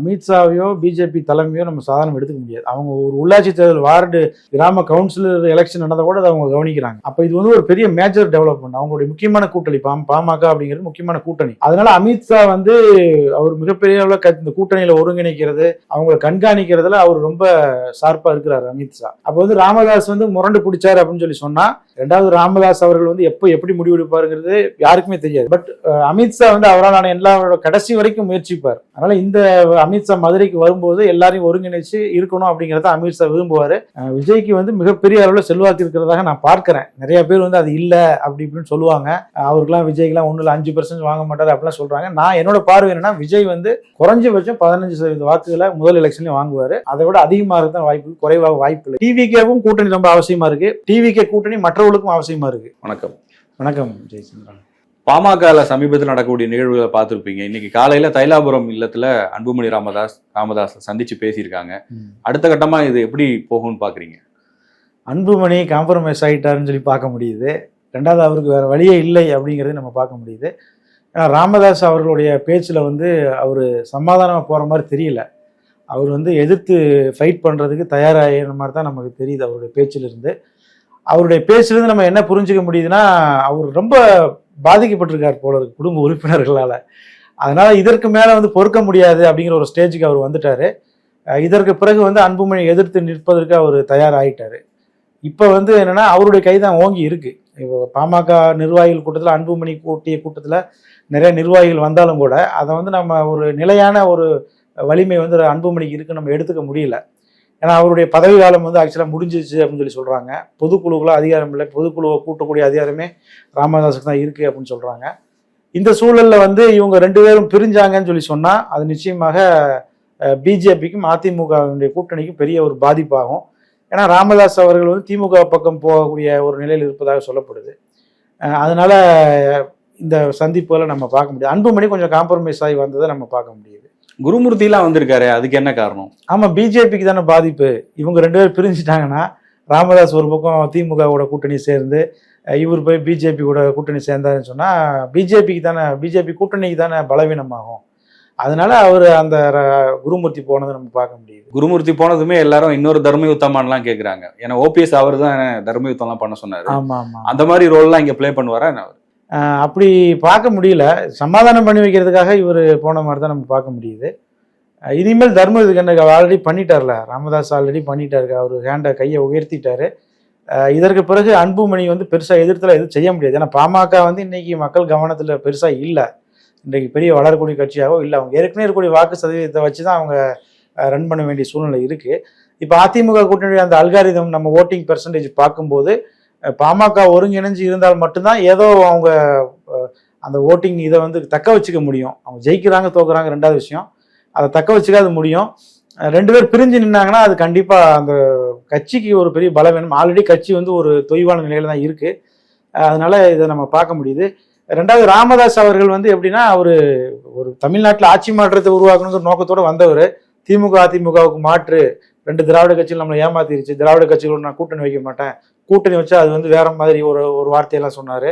அமித்ஷாவையோ BJP தலைமையோ நம்ம சாதாரணம் எடுத்துக்க முடியாது. அவங்க ஒரு உள்ளாட்சி தேர்தல் வார்டு கிராம கவுன்சிலர் எலெக்ஷன் நடந்த கூட அதை அவங்க கவனிக்கிறாங்க. அப்ப இது வந்து ஒரு பெரிய மேஜர் டெவலப்மெண்ட் அவங்களுடைய முக்கியமான கூட்டணி பாம் பாமக அப்படிங்கிறது முக்கியமான கூட்டணி. அதனால அமித்ஷா வந்து அவர் மிகப்பெரிய அளவில் இந்த கூட்டணியில ஒருங்கிணைக்கிறது அவங்களை கண்காணிக்கிறதுல அவர் ரொம்ப ஷார்ப்பா இருக்கிறாரு அமித்ஷா. அப்ப வந்து ராமதாஸ் வந்து முரண்டு பிடிச்சாரு அப்படின்னு சொல்லி சொன்னா ரெண்டாவது ராமதாஸ் அவர்கள் வந்து எப்போ எப்படி முடிவெடுப்பாருங்கிறது யாருக்குமே தெரியாது. பட் அமித்ஷா வந்து அவரால் எல்லாரோட கடைசி வரைக்கும் முயற்சிப்பார். அதனால இந்த அமித்ஷா மதுரைக்கு வரும்போது எல்லாரையும் ஒருங்கிணைச்சு இருக்கணும் அப்படிங்கிறத அமித்ஷா விரும்புவாரு. விஜய்க்கு வந்து மிகப்பெரிய அளவில் செல்வாக்கு இருக்கிறதாக நான் பார்க்கிறேன். நிறைய பேர் வந்து அது இல்ல அப்படி இப்படின்னு சொல்லுவாங்க. அஹ் அவருக்கெல்லாம் விஜய்க்குலாம் ஒண்ணுல அஞ்சு பர்சன்ட் வாங்க மாட்டாரு அப்படிலாம் சொல்றாங்க. நான் என்னோட பார்வை என்னன்னா விஜய் வந்து குறைஞ்சபட்சம் பதினஞ்சு சதவீத வாக்குகளை முதல் எலெக்ஷன்லயும் வாங்குவாரு. அதை விட அதிகமாக தான் வாய்ப்பு குறைவாக வாய்ப்பு இல்லை. டிவிகேவும் கூட்டணி ரொம்ப அவசியமா இருக்கு. டிவிகே கூட்டணி மற்றவர்களுக்கும் அவசியமா இருக்கு. வணக்கம். வணக்கம் ஜெயச்சந்திரன் பாமகல சமீபத்தில் நடக்கக்கூடிய நிகழ்வுகளை பார்த்துருப்பீங்க. இன்னைக்கு காலையில தைலாபுரம் இல்லத்துல அன்புமணி ராமதாஸ் ராமதாஸ் சந்திச்சு பேசியிருக்காங்க. அடுத்த கட்டமா இது எப்படி போகும்னு பாக்குறீங்க அன்புமணி காம்ப்ரமைஸ் ஆகிட்டாருன்னு சொல்லி பார்க்க முடியுது. ரெண்டாவது அவருக்கு வேற வழியே இல்லை அப்படிங்கிறது நம்ம பார்க்க முடியுது. ஏன்னா ராமதாஸ் அவர்களுடைய பேச்சில் வந்து அவர் சமாதானமாக போகிற மாதிரி தெரியல. அவர் வந்து எதிர்த்து ஃபைட் பண்ணுறதுக்கு தயாராகிற மாதிரி தான் நமக்கு தெரியுது அவருடைய பேச்சிலிருந்து. அவருடைய பேச்சிலிருந்து நம்ம என்ன புரிஞ்சுக்க முடியுதுன்னா அவர் ரொம்ப பாதிக்கப்பட்டிருக்கார் போல இருக்கு குடும்ப உறுப்பினர்களால். அதனால் இதற்கு மேலே வந்து பொறுக்க முடியாது அப்படிங்கிற ஒரு ஸ்டேஜுக்கு அவர் வந்துட்டார். இதற்கு பிறகு வந்து அன்புமணி எதிர்த்து நிற்பதற்கு அவர் தயாராகிட்டார் இப்போ வந்து என்னென்னா அவருடைய கை தான் ஓங்கி இருக்குது இப்போ பாமக நிர்வாகிகள் கூட்டத்தில் அன்புமணி கூட்டிய கூட்டத்தில் நிறைய நிர்வாகிகள் வந்தாலும் கூட அதை வந்து நம்ம ஒரு நிலையான ஒரு வலிமை வந்து அன்புமணிக்கு இருக்கு நம்ம எடுத்துக்க முடியல. ஏன்னா அவருடைய பதவி காலம் வந்து ஆக்சுவலாக முடிஞ்சிச்சு அப்படின்னு சொல்லி சொல்கிறாங்க பொதுக்குழுக்கெல்லாம் அதிகாரம் இல்லை. பொதுக்குழுவை கூட்டக்கூடிய அதிகாரமே ராமதாஸுக்கு தான் இருக்குது அப்படின்னு சொல்கிறாங்க இந்த சூழலில் வந்து இவங்க ரெண்டு பேரும் பிரிஞ்சாங்கன்னு சொல்லி சொன்னால் அது நிச்சயமாக பிஜேபிக்கும் அதிமுகவினுடைய கூட்டணிக்கும் பெரிய ஒரு பாதிப்பாகும். ஏன்னா ராமதாஸ் அவர்கள் வந்து திமுக பக்கம் போகக்கூடிய ஒரு நிலையில் இருப்பதாக சொல்லப்படுது. அதனால் இந்த சந்திப்புகளை நம்ம பார்க்க முடியாது. அன்புமணி கொஞ்சம் காம்ப்ரமைஸ் ஆகி வந்ததை நம்ம பார்க்க முடியுது. குருமூர்த்திலாம் வந்திருக்காரு அதுக்கு என்ன காரணம்? ஆமா பிஜேபிக்கு தானே பாதிப்பு. இவங்க ரெண்டு பேரும் பிரிஞ்சுட்டாங்கன்னா ராமதாஸ் ஒரு பக்கம் திமுக கூட கூட்டணி சேர்ந்து இவர் போய் பிஜேபி கூட கூட்டணி சேர்ந்தாருன்னு சொன்னா பிஜேபிக்கு தானே பிஜேபி கூட்டணிக்கு தானே பலவீனமாகும். அதனால அவர் அந்த குருமூர்த்தி போனதை நம்ம பார்க்க முடியுது. குருமூர்த்தி போனதுமே எல்லாரும் இன்னொரு தர்மயுத்தமான்லாம் கேக்குறாங்க. ஏன்னா ஓபிஎஸ் அவர் தான் தர்மயுத்தம்லாம் பண்ண சொன்னாரு. ஆமா ஆமா. அந்த மாதிரி ரோல்லாம் இங்க ப்ளே பண்ணுவாரா அவரு? அப்படி பார்க்க முடியல. சமாதானம் பண்ணி வைக்கிறதுக்காக இவர் போன மாதிரி தான் நம்ம பார்க்க முடியுது. இனிமேல் தர்ம இதுக்கு என்ன ஆல்ரெடி பண்ணிட்டார்ல. ராமதாஸ் ஆல்ரெடி பண்ணிட்டாரு. அவர் ஹேண்டை கையை உயர்த்திட்டாரு. இதற்கு பிறகு அன்புமணி வந்து பெருசாக எதிர்த்துல எதுவும் செய்ய முடியாது. ஏன்னா பாமக வந்து இன்னைக்கு மக்கள் கவனத்தில் பெருசாக இல்லை. இன்றைக்கு பெரிய வளரக்கூடிய கட்சியாகவோ இல்லை. அவங்க ஏற்கனவே இருக்கக்கூடிய வாக்கு சதவீதத்தை வச்சு தான் அவங்க ரன் பண்ண வேண்டிய சூழ்நிலை இருக்குது இப்போ அதிமுக கூட்டணியுடைய அந்த அல்காரிதம் நம்ம ஓட்டிங் பெர்சன்டேஜ் பார்க்கும்போது பாமக ஒருங்கிணைஞ்சு இருந்தால் மட்டும்தான் ஏதோ அவங்க அந்த ஓட்டிங் இதை வந்து தக்க வச்சுக்க முடியும். அவங்க ஜெயிக்கிறாங்க தோக்குறாங்க ரெண்டாவது விஷயம். அதை தக்க வச்சுக்க அது முடியும் ரெண்டு பேர் பிரிஞ்சு நின்னாங்கன்னா அது கண்டிப்பாக அந்த கட்சிக்கு ஒரு பெரிய பலவீனம் ஆல்ரெடி கட்சி வந்து ஒரு தொய்வான நிலையில தான் இருக்கு. அதனால இதை நம்ம பார்க்க முடியுது. ரெண்டாவது ராமதாஸ் அவர்கள் வந்து எப்படின்னா அவர் ஒரு தமிழ்நாட்டில் ஆட்சி மாற்றத்தை உருவாக்கணுங்கிற நோக்கத்தோடு வந்தவர். திமுக அதிமுகவுக்கு மாற்று. ரெண்டு திராவிட கட்சிகள் நம்மளை ஏமாத்திருச்சு. திராவிட கட்சிகளோட நான் கூட்டணி வைக்க மாட்டேன். கூட்டணி வச்சா அது வந்து வேற மாதிரி ஒரு ஒரு வார்த்தையெல்லாம் சொன்னார்.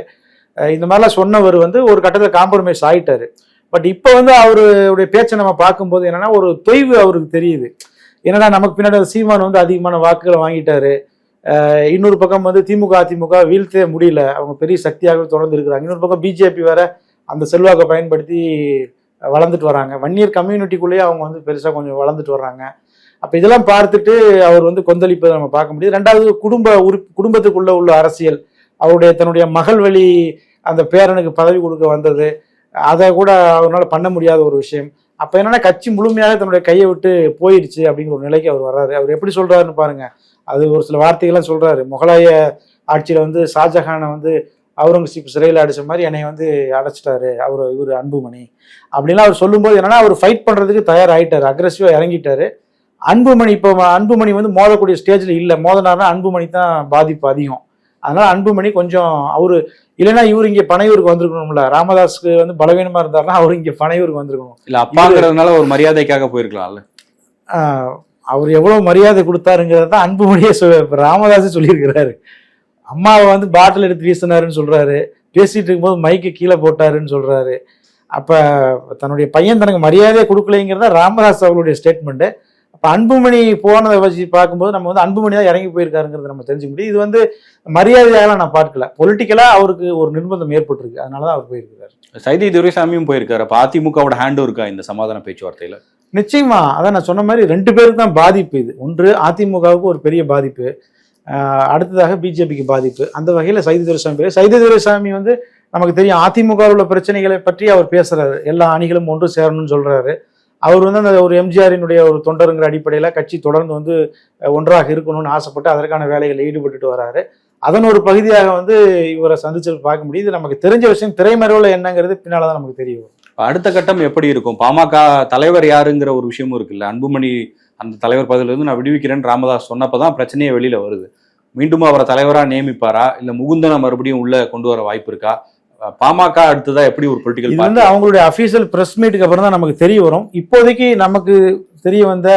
இந்த மாதிரிலாம் சொன்னவர் வந்து ஒரு கட்டத்தில் காம்ப்ரமைஸ் ஆகிட்டாரு பட் இப்போ வந்து அவருடைய பேச்சை நம்ம பார்க்கும்போது என்னன்னா ஒரு தொய்வு அவருக்கு தெரியுது. என்னடா நமக்கு பின்னாடி சீமான் வந்து அதிகமான வாக்குகளை வாங்கிட்டாரு. இன்னொரு பக்கம் வந்து திமுக அதிமுக வீழ்த்தே முடியல. அவங்க பெரிய சக்தியாக தொடர்ந்து இருக்கிறாங்க. இன்னொரு பக்கம் பிஜேபி வேற அந்த செல்வாக்கை பயன்படுத்தி வளர்ந்துட்டு வராங்க. வன்னியர் கம்யூனிட்டிக்குள்ளேயே அவங்க வந்து பெருசாக கொஞ்சம் வளர்ந்துட்டு வர்றாங்க. அப்போ இதெல்லாம் பார்த்துட்டு அவர் வந்து கொந்தளிப்பதை நம்ம பார்க்க முடியுது. ரெண்டாவது குடும்ப உறு குடும்பத்துக்குள்ள உள்ள அரசியல் அவருடைய தன்னுடைய மகள் வழி அந்த பேரனுக்கு பதவி கொடுக்க வந்தது அதை கூட அவரால் பண்ண முடியாத ஒரு விஷயம். அப்போ என்னன்னா கட்சி முழுமையாக தன்னுடைய கையை விட்டு போயிடுச்சு அப்படிங்கிற ஒரு நிலைக்கு அவர் வர்றாரு. அவர் எப்படி சொல்றாருன்னு பாருங்க. அது ஒரு சில வார்த்தைகள்லாம் சொல்றாரு. முகலாய ஆட்சியில் வந்து ஷாஜஹானை வந்து அவுரங்கசீப் சிறையில் அடித்த மாதிரி என்னை வந்து அடைச்சிட்டாரு அவர் இவர் அன்புமணி. அப்படின்லாம் அவர் சொல்லும்போது என்னன்னா அவர் ஃபைட் பண்ணுறதுக்கு தயாராகிட்டார் அக்ரஸிவாக இறங்கிட்டாரு. அன்புமணி இப்போ அன்புமணி வந்து மோதக்கூடிய ஸ்டேஜ்ல இல்லை. மோதனார்னா அன்புமணி தான் பாதிப்பு அதிகம். அதனால அன்புமணி கொஞ்சம் அவரு இல்லைன்னா இவர் இங்க பனையூருக்கு வந்திருக்கணும்ல. ராமதாஸ்க்கு வந்து பலவீனமா இருந்தாருன்னா அவர் இங்க பனையூருக்கு வந்திருக்கணும். இல்ல அப்பாங்கிறதுனால ஒரு மரியாதைக்காக போயிருக்கலாம்ல. அவர் எவ்வளவு மரியாதை கொடுத்தாருங்கிறத தான் அன்புமணியே ராமதாஸே சொல்லியிருக்கிறாரு. அம்மாவை வந்து பாட்டில் எடுத்து வீசினாருன்னு சொல்றாரு. பேசிட்டு இருக்கும்போது மைக்கு கீழே போட்டாருன்னு சொல்றாரு. அப்போ தன்னுடைய பையன் தனக்கு மரியாதையை கொடுக்கலைங்கிறத ராமதாஸ் அவர்களுடைய ஸ்டேட்மெண்ட்டு அன்புமணி போனதை வச்சு பார்க்கும்போது நம்ம வந்து அன்புமணி தான் இறங்கி போயிருக்காருங்கிறத நம்ம தெரிஞ்சுக்க முடியும். இது வந்து மரியாதையால நான் பார்க்கல. பொலிட்டிக்கலாக அவருக்கு ஒரு நிர்பந்தம் ஏற்பட்டிருக்கு. அதனால தான் அவர் போயிருக்கிறார் சைதை துரைசாமியும் போயிருக்காரு. அப்ப அதிமுகவோட ஹேண்டும் இருக்கா இந்த சமாதான பேச்சுவார்த்தையில? நிச்சயமா. அதான் நான் சொன்ன மாதிரி ரெண்டு பேருக்கு தான் பாதிப்பு இது. ஒன்று அதிமுகவுக்கு ஒரு பெரிய பாதிப்பு. அடுத்ததாக பிஜேபிக்கு பாதிப்பு. அந்த வகையில் சைதி துரைசாமி பேர். சைதி துரைசாமி வந்து நமக்கு தெரியும் அதிமுக உள்ள பிரச்சனைகளை பற்றி அவர் பேசுறாரு. எல்லா அணிகளும் ஒன்று சேரணும்னு சொல்றாரு. அவர் வந்து அந்த ஒரு எம்ஜிஆரினுடைய ஒரு தொண்டருங்கிற அடிப்படையில் கட்சி தொடர்ந்து வந்து ஒன்றாக இருக்கணும்னு ஆசைப்பட்டு அதற்கான வேலைகளில் ஈடுபட்டுட்டு வராரு. அதன் ஒரு பகுதியாக வந்து இவரை சந்திச்சு பார்க்க முடியுது. நமக்கு தெரிஞ்ச விஷயம். திரைமறைவில் என்னங்கிறது பின்னால் தான் நமக்கு தெரியும் அடுத்த கட்டம் எப்படி இருக்கும்? பாமக தலைவர் யாருங்கிற ஒரு விஷயமும் இருக்குல்ல. அன்புமணி அந்த தலைவர் பதவியிலிருந்து நான் விடுவிக்கிறேன்னு ராமதாஸ் சொன்னப்போ தான் பிரச்சனையே வெளியில் வருது. மீண்டும் அவரை தலைவராக நியமிப்பாரா? இல்லை முகுந்தனை மறுபடியும் உள்ளே கொண்டு வர வாய்ப்பு இருக்கா? பாமக அடுத்ததா எப்படி ஒரு இது பொலிட்டிக்கல் வந்து அவங்களுடைய அஃபீஷியல் பிரஸ் மீட்டுக்கு அப்புறம் தான் நமக்கு தெரிய வரும். இப்போதைக்கு நமக்கு தெரிய வந்த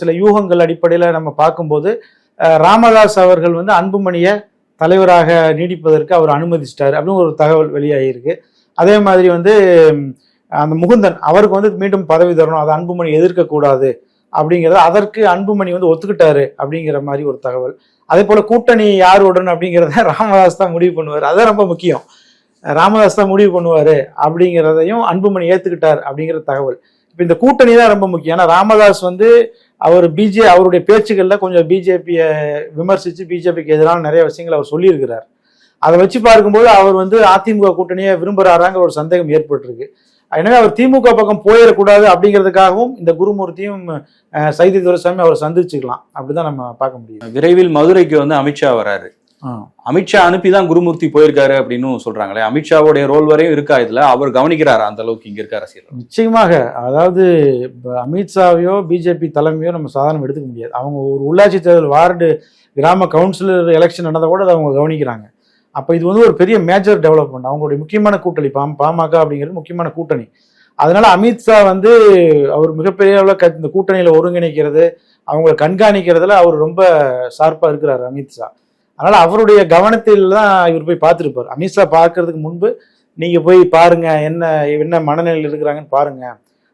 சில யூகங்கள் அடிப்படையில் நம்ம பார்க்கும்போது ராமதாஸ் அவர்கள் வந்து அன்புமணியை தலைவராக நீடிப்பதற்கு அவர் அனுமதிச்சிட்டாரு அப்படின்னு ஒரு தகவல் வெளியாகியிருக்கு. அதே மாதிரி வந்து அந்த முகுந்தன் அவருக்கு வந்து மீண்டும் பதவி தரணும் அதை அன்புமணி எதிர்க்கக்கூடாது அப்படிங்கிறத அதற்கு அன்புமணி வந்து ஒத்துக்கிட்டாரு அப்படிங்கிற மாதிரி ஒரு தகவல். அதே போல கூட்டணி யாருடன் அப்படிங்கிறத ராமதாஸ் தான் முடிவு பண்ணுவார். அதான் ரொம்ப முக்கியம். ராமதாஸ் தான் முடிவு பண்ணுவார் அப்படிங்கிறதையும் அன்புமணி ஏற்றுக்கிட்டார் அப்படிங்கிற தகவல். இப்போ இந்த கூட்டணி தான் ரொம்ப முக்கியம். ஏன்னா ராமதாஸ் வந்து அவர் பிஜே அவருடைய பேச்சுக்களில் கொஞ்சம் பிஜேபியை விமர்சித்து பிஜேபிக்கு எதிரான நிறைய விஷயங்கள் அவர் சொல்லியிருக்கிறார். அதை வச்சு பார்க்கும்போது அவர் வந்து அதிமுக கூட்டணியை விரும்புகிறாராங்கிற ஒரு சந்தேகம் ஏற்பட்டிருக்கு. எனவே அவர் திமுக பக்கம் போயிடக்கூடாது அப்படிங்கிறதுக்காகவும் இந்த குருமூர்த்தியும் சைதி துரைசாமி அவர் சந்திச்சுக்கலாம். அப்படிதான் நம்ம பார்க்க முடியும். விரைவில் மதுரைக்கு வந்து அமித்ஷா வராரு. அமித்ஷா அனுப்பி தான் குருமூர்த்தி போயிருக்காரு அப்படின்னு சொல்றாங்களே. அமித்ஷாவுடைய ரோல் வரையும் இருக்கா இதுல? அவர் கவனிக்கிறாரா அந்த அளவுக்கு இங்க இருக்க அரசியல்? நிச்சயமாக. அதாவது அமித்ஷாவையோ பிஜேபி தலைமையோ நம்ம சாதாரணம் எடுத்துக்க முடியாது. அவங்க ஒரு உள்ளாட்சி தேர்தல் வார்டு கிராம கவுன்சிலர் எலெக்ஷன் நடந்தால் கூட அதை அவங்க கவனிக்கிறாங்க. அப்போ இது வந்து ஒரு பெரிய மேஜர் டெவலப்மெண்ட் அவங்களுடைய முக்கியமான கூட்டணி பாம் பாமக அப்படிங்கிறது முக்கியமான கூட்டணி. அதனால அமித்ஷா வந்து அவர் மிகப்பெரிய அளவில் க இந்த கூட்டணியில் ஒருங்கிணைக்கிறது அவங்களை கண்காணிக்கிறதுல அவர் ரொம்ப ஷார்ப்பாக இருக்கிறார் அமித்ஷா அதனால அவருடைய கவனத்தில் தான் இவர் போய் பார்த்துருப்பார். அமித்ஷா பார்க்கறதுக்கு முன்பு நீங்க போய் பாருங்க என்ன என்ன மனநிலையில் இருக்கிறாங்கன்னு பாருங்க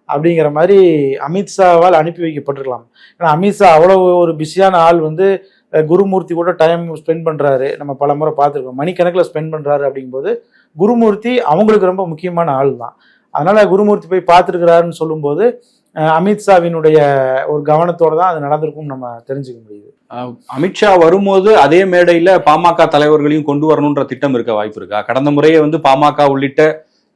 அப்படிங்கிற மாதிரி அமித்ஷாவால் அனுப்பி வைக்கப்பட்டிருக்கலாம். ஏன்னா அமித்ஷா அவ்வளோ ஒரு பிஸியான ஆள் வந்து குருமூர்த்தி கூட டைம் ஸ்பெண்ட் பண்ணுறாரு நம்ம பல முறை பார்த்துருக்கோம். மணிக்கணக்கில் ஸ்பெண்ட் பண்ணுறாரு அப்படிங்கும்போது குருமூர்த்தி அவங்களுக்கு ரொம்ப முக்கியமான ஆள் தான் அதனால் குருமூர்த்தி போய் பார்த்துருக்கிறாருன்னு சொல்லும்போது அமித்ஷாவினுடைய ஒரு கவனத்தோடு தான் அது நடந்திருக்கும் நம்ம தெரிஞ்சுக்க முடியுது. அமித்ஷா வரும்போது அதே மேடையில் பாமக தலைவர்களையும் கொண்டு வரணுன்ற திட்டம் இருக்க வாய்ப்பு இருக்கா? கடந்த முறையே வந்து பாமக உள்ளிட்ட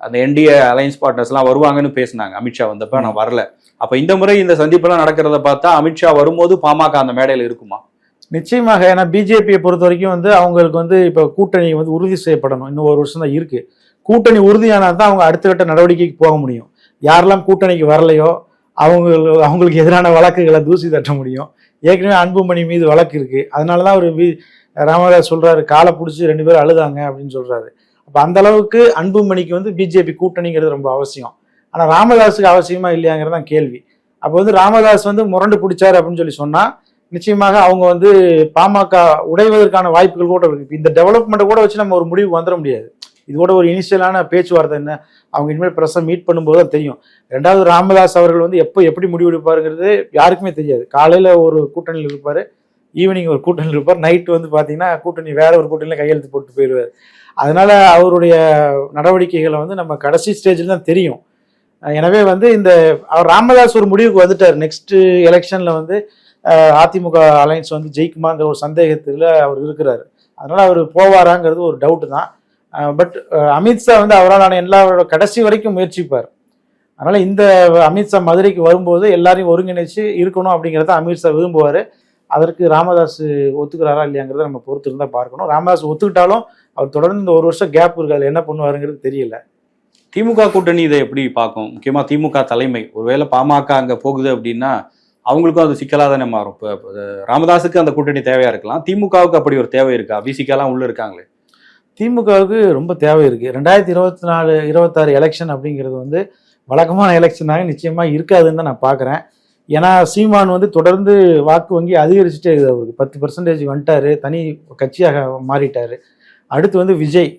அந்த என்டிஏ அலையன்ஸ் பார்ட்னர்ஸ்லாம் வருவாங்கன்னு பேசினாங்க அமித்ஷா வந்தப்ப. நான் வரல. அப்போ இந்த முறை இந்த சந்திப்பெல்லாம் நடக்கிறத பார்த்தா அமித்ஷா வரும்போது பாமக அந்த மேடையில் இருக்குமா? நிச்சயமாக. ஏன்னா பிஜேபியை பொறுத்த வரைக்கும் வந்து அவங்களுக்கு வந்து இப்போ கூட்டணி வந்து உறுதி செய்யப்படணும். இன்னும் ஒரு வருஷம் தான் இருக்குது கூட்டணி உறுதியானால் தான் அவங்க அடுத்த கட்ட நடவடிக்கைக்கு போக முடியும். யாரெல்லாம் கூட்டணிக்கு வரலையோ அவங்க அவங்களுக்கு எதிரான வழக்குகளை தூசி தட்ட முடியும். ஏற்கனவே அன்புமணி மீது வழக்கு இருக்குது அதனால தான் அவர் வி- ராமதாஸ் சொல்கிறாரு காலை பிடிச்சி ரெண்டு பேரும் அழுதாங்க அப்படின்னு சொல்கிறாரு அப்போ அந்த அளவுக்கு அன்புமணிக்கு வந்து பிஜேபி கூட்டணிங்கிறது ரொம்ப அவசியம். ஆனால் ராமதாஸுக்கு அவசியமாக இல்லையாங்கிறது தான் கேள்வி. அப்போ வந்து ராமதாஸ் வந்து முரண்டு பிடிச்சாரு அப்படின்னு சொல்லி சொன்னால் நிச்சயமாக அவங்க வந்து பாமக உடைவதற்கான வாய்ப்புகள் கூட இருக்குது இந்த டெவலப்மெண்ட்டை கூட வச்சு நம்ம ஒரு முடிவுக்கு வந்துட முடியாது. இதோட ஒரு இனிஷியலான பேச்சுவார்த்தை என்ன? அவங்க இனிமேல் பிரசம் மீட் பண்ணும்போது தான் தெரியும். ரெண்டாவது ராமதாஸ் அவர்கள் வந்து எப்போ எப்படி முடிவெடுப்பாருங்கிறது யாருக்குமே தெரியாது. காலையில் ஒரு கூட்டணியில் இருப்பார் ஈவினிங் ஒரு கூட்டணியில் இருப்பார் நைட்டு வந்து பார்த்தீங்கன்னா கூட்டணி வேற ஒரு கூட்டணியில் கையெழுத்து போட்டு போயிடுவார். அதனால் அவருடைய நடவடிக்கைகளை வந்து நம்ம கடைசி ஸ்டேஜில் தான் தெரியும். எனவே வந்து இந்த அவர் ராமதாஸ் ஒரு முடிவுக்கு வந்துட்டார். நெக்ஸ்ட் எலெக்ஷனில் வந்து அதிமுக அலைன்ஸ் வந்து ஜெயிக்குமாங்கிற ஒரு சந்தேகத்தில் அவர் இருக்கிறாரு. அதனால் அவர் போவாராங்கிறது ஒரு டவுட்டு தான். பட் அமித்ஷா வந்து அவரால் ஆன எல்லா கடைசி வரைக்கும் முயற்சிப்பார். அதனால் இந்த அமித்ஷா மதுரைக்கு வரும்போது எல்லாரையும் ஒருங்கிணைச்சு இருக்கணும் அப்படிங்கிறத அமித்ஷா விரும்புவார். அதற்கு ராமதாஸ் ஒத்துக்கிறாரா இல்லையாங்கிறத நம்ம பொறுத்து இருந்தால் பார்க்கணும். ராமதாஸ் ஒத்துக்கிட்டாலும் அவர் தொடர்ந்து இந்த ஒரு வருஷம் கேப் இருக்கு. அதில் என்ன பண்ணுவாருங்கிறது தெரியல. திமுக கூட்டணி இதை எப்படி பார்க்கும்? முக்கியமாக திமுக தலைமை. ஒருவேளை பாமக அங்கே போகுது அப்படின்னா அவங்களுக்கும் அது சிக்கலாக தானே மாறும். இப்போ ராமதாஸுக்கு அந்த கூட்டணி தேவையாக இருக்கலாம். திமுகவுக்கு அப்படி ஒரு தேவை இருக்கா? பிசிகெல்லாம் உள்ளே இருக்காங்களே. திமுகவுக்கு ரொம்ப தேவை இருக்குது ரெண்டாயிரத்தி இருபத்தி நாலு இருபத்தாறு எலெக்ஷன் அப்படிங்கிறது வந்து வழக்கமான எலெக்ஷனாக நிச்சயமாக இருக்காதுன்னு தான் நான் பார்க்குறேன் ஏன்னா சீமான் வந்து தொடர்ந்து வாக்கு வங்கி அதிகரிச்சுட்டே இருக்குது அவருக்கு. பத்து பர்சன்டேஜ் வந்துட்டார். தனி கட்சியாக மாறிட்டார். அடுத்து வந்து விஜய்.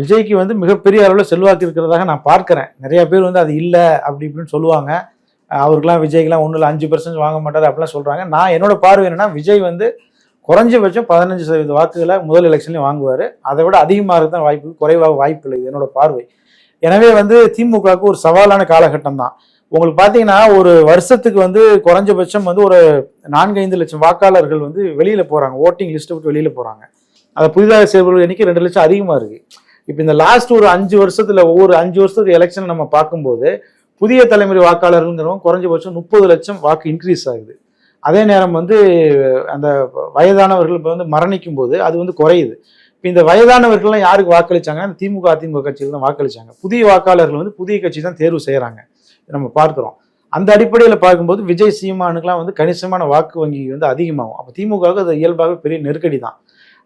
விஜய்க்கு வந்து மிகப்பெரிய அளவில் செல்வாக்கு இருக்கிறதாக நான் பார்க்குறேன். நிறைய பேர் வந்து அது இல்லை அப்படி இப்படின்னு சொல்லுவாங்க. அவருக்கெலாம் அவருக்கெல்லாம் ஒன்றும் இல்லை. அஞ்சு பர்சன்ட் வாங்க மாட்டார் அப்படிலாம் சொல்கிறாங்க நான் என்னோட பார்வை என்னென்னா விஜய் வந்து குறைஞ்சபட்சம் பதினஞ்சு சதவீத வாக்குகளை முதல் எலெக்ஷன்லையும் வாங்குவார். அதை விட அதிகமாக தான் வாய்ப்பு குறைவாக வாய்ப்பு இல்லை இது என்னோட பார்வை. எனவே வந்து திமுகவுக்கு ஒரு சவாலான காலகட்டம் தான். உங்களுக்கு பார்த்தீங்கன்னா ஒரு வருஷத்துக்கு வந்து குறைஞ்சபட்சம் வந்து ஒரு நான்கு ஐந்து லட்சம் வாக்காளர்கள் வந்து வெளியில் போகிறாங்க ஓட்டிங் லிஸ்ட்டை விட்டு வெளியில் போகிறாங்க அதை புதிதாக சேர்வர்கள் எண்ணிக்கை ரெண்டு லட்சம் அதிகமாக இருக்குது இப்போ இந்த லாஸ்ட் ஒரு அஞ்சு வருஷத்தில் ஒவ்வொரு அஞ்சு வருஷத்துக்கு எலெக்ஷனை நம்ம பார்க்கும்போது புதிய தலைமுறை வாக்காளர்கள்ங்கிறவங்க குறைஞ்சபட்சம் முப்பது லட்சம் வாக்கு இன்க்ரீஸ் ஆகுது. அதே நேரம் வந்து அந்த வயதானவர்கள் இப்போ வந்து மரணிக்கும் போது அது வந்து குறையுது. இப்போ இந்த வயதானவர்கள்லாம் யாருக்கு வாக்களிச்சாங்கன்னா அந்த திமுக அதிமுக கட்சியில் தான் வாக்களிச்சாங்க. புதிய வாக்காளர்கள் வந்து புதிய கட்சி தான் தேர்வு செய்கிறாங்க நம்ம பார்க்குறோம். அந்த அடிப்படையில் பார்க்கும்போது விஜய் சீமானுக்கெல்லாம் வந்து கணிசமான வாக்கு வங்கி வந்து அதிகமாகும். அப்போ திமுகவுக்கு அது இயல்பாகவே பெரிய நெருக்கடி தான்.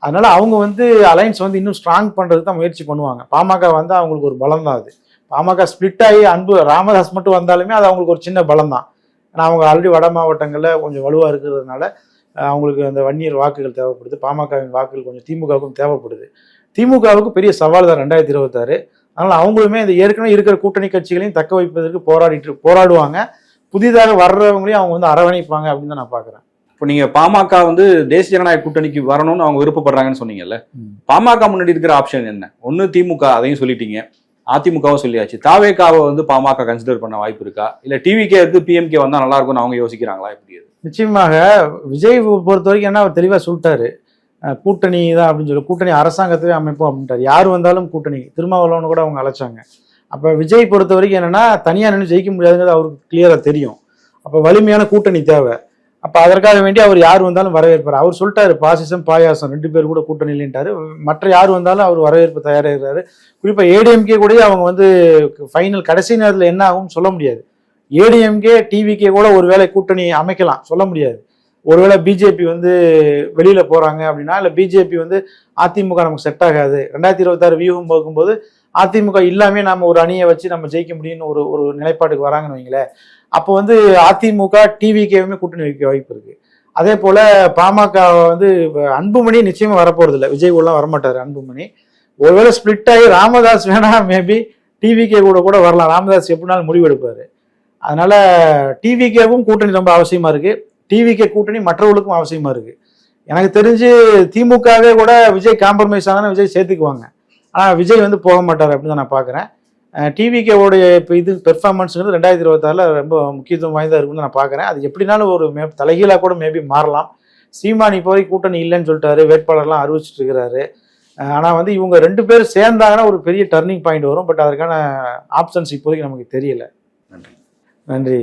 அதனால அவங்க வந்து அலைன்ஸ் வந்து இன்னும் ஸ்ட்ராங் பண்ணுறதுக்கு தான் முயற்சி பண்ணுவாங்க. பாமக வந்து அவங்களுக்கு ஒரு பலம் தான் அது. பாமக ஸ்பிளிட் ஆகி அன்பு ராமதாஸ் மட்டும் வந்தாலுமே அது அவங்களுக்கு ஒரு சின்ன பலம் தான். ஏன்னா அவங்க ஆல்ரெடி வட மாவட்டங்களில் கொஞ்சம் வலுவாக இருக்கிறதுனால அவங்களுக்கு அந்த வன்னியர் வாக்குகள் தேவைப்படுது. பாமகவின் வாக்குகள் கொஞ்சம் திமுகவுக்கும் தேவைப்படுது. திமுகவுக்கு பெரிய சவால் தான் ரெண்டாயிரத்தி இருபத்தாறு. அதனால் அவங்களுமே இந்த ஏற்கனவே இருக்கிற கூட்டணி கட்சிகளையும் தக்க வைப்பதற்கு போராடிட்டு போராடுவாங்க. புதிதாக வர்றவங்களையும் அவங்க வந்து அரவணைப்பாங்க அப்படின்னு தான் நான் பார்க்குறேன். இப்போ நீங்க பாமக வந்து தேசிய ஜனநாயக கூட்டணிக்கு வரணும்னு அவங்க விருப்பப்படுறாங்கன்னு சொன்னீங்கல்ல. பாமக முன்னாடி இருக்கிற ஆப்ஷன் என்ன? ஒன்னு திமுக அதையும் சொல்லிட்டீங்க. அதிமுகவும் சொல்லியாச்சு. தாவேக்காவை வந்து பாமக கன்சிடர் பண்ண வாய்ப்பு இருக்கா? இல்ல டிவிகே வந்து பிஎம்கே வந்தா நல்லா இருக்கும்னு அவங்க யோசிக்கிறாங்களா? எப்படி நிச்சயமாக விஜய் பொறுத்த வரைக்கும் என்ன அவர் தெளிவாக சொல்லிட்டாரு. கூட்டணி தான் அப்படின்னு சொல்லி கூட்டணி அரசாங்கத்தையே அமைப்போம் அப்படின்ட்டாரு. யார் வந்தாலும் கூட்டணி. திருமாவளவன் கூட அவங்க அழைச்சாங்க. அப்போ விஜய் பொறுத்த வரைக்கும் என்னன்னா தனியாக நின்று ஜெயிக்க முடியாதுங்கிறது அவருக்கு கிளியராக தெரியும். அப்போ வலிமையான கூட்டணி தேவை. அப்போ அதற்காக வேண்டி அவர் யார் வந்தாலும் வரவேற்பார். அவர் சொல்லிட்டாரு பாசிசம் பாயாசம் ரெண்டு பேர் கூட கூட்டணி இல்லைன்ட்டாரு. மற்ற யார் வந்தாலும் அவர் வரவேற்பு தயாராகிறாரு. குறிப்பாக ஏடிஎம்கே கூட அவங்க வந்து ஃபைனல் கடைசி நேரத்தில் என்ன ஆகும்னு சொல்ல முடியாது. ஏடிஎம்கே டிவிகே கூட ஒருவேளை கூட்டணி அமைக்கலாம் சொல்ல முடியாது. ஒருவேளை பிஜேபி வந்து வெளியில் போகிறாங்க அப்படின்னா இல்லை பிஜேபி வந்து அதிமுக நமக்கு செட் ஆகாது. ரெண்டாயிரத்தி இருபத்தாறு வியூகம் பார்க்கும்போது அதிமுக இல்லாமே நம்ம ஒரு அணியை வச்சு நம்ம ஜெயிக்க முடியும்னு ஒரு ஒரு நிலைப்பாட்டுக்கு வராங்கன்னு வைங்களேன். அப்போ வந்து அதிமுக டிவிகேவுமே கூட்டணி வைக்க வாய்ப்பு இருக்கு. அதே போல பாமக வந்து அன்புமணி நிச்சயமா வரப்போறது இல்லை விஜய் கூட வரமாட்டாரு அன்புமணி. ஒருவேளை ஸ்பிளிட் ஆகி ராமதாஸ் வேணா மேபி டிவிகே கூட கூட வரலாம். ராமதாஸ் எப்படினாலும் முடிவெடுப்பாரு. அதனால டிவிகேவும் கூட்டணி ரொம்ப அவசியமா இருக்கு. டிவிகே கூட்டணி மற்றவர்களுக்கும் அவசியமா இருக்கு. எனக்கு தெரிஞ்சு திமுகவே கூட விஜய் காம்ப்ரமைஸ் ஆனா விஜய் சேர்த்துக்குவாங்க. ஆனா விஜய் வந்து போக மாட்டார் அப்படின்னு தான் நான் பாக்குறேன். டிவிகேவோடைய இப்போ இது பெர்ஃபார்மன்ஸுங்கிறது ரெண்டாயிரத்தி இருபத்தாறுல ரொம்ப முக்கியத்துவம் வாய்ந்தா இருக்குன்னு நான் பார்க்குறேன் அது எப்படினாலும் ஒரு மே தலைகீழாக கூட மேபி மாறலாம். சீமான் இப்போ வரைக்கும் கூட்டணி இல்லைன்னு சொல்லிட்டாரு. வேட்பாளர்லாம் அறிவிச்சிட்டு இருக்கிறாரு. ஆனால் வந்து இவங்க ரெண்டு பேரும் சேர்ந்தாங்கன்னா ஒரு பெரிய டர்னிங் பாயிண்ட் வரும். பட் அதற்கான ஆப்ஷன்ஸ் இப்போதைக்கு நமக்கு தெரியல. நன்றி. நன்றி.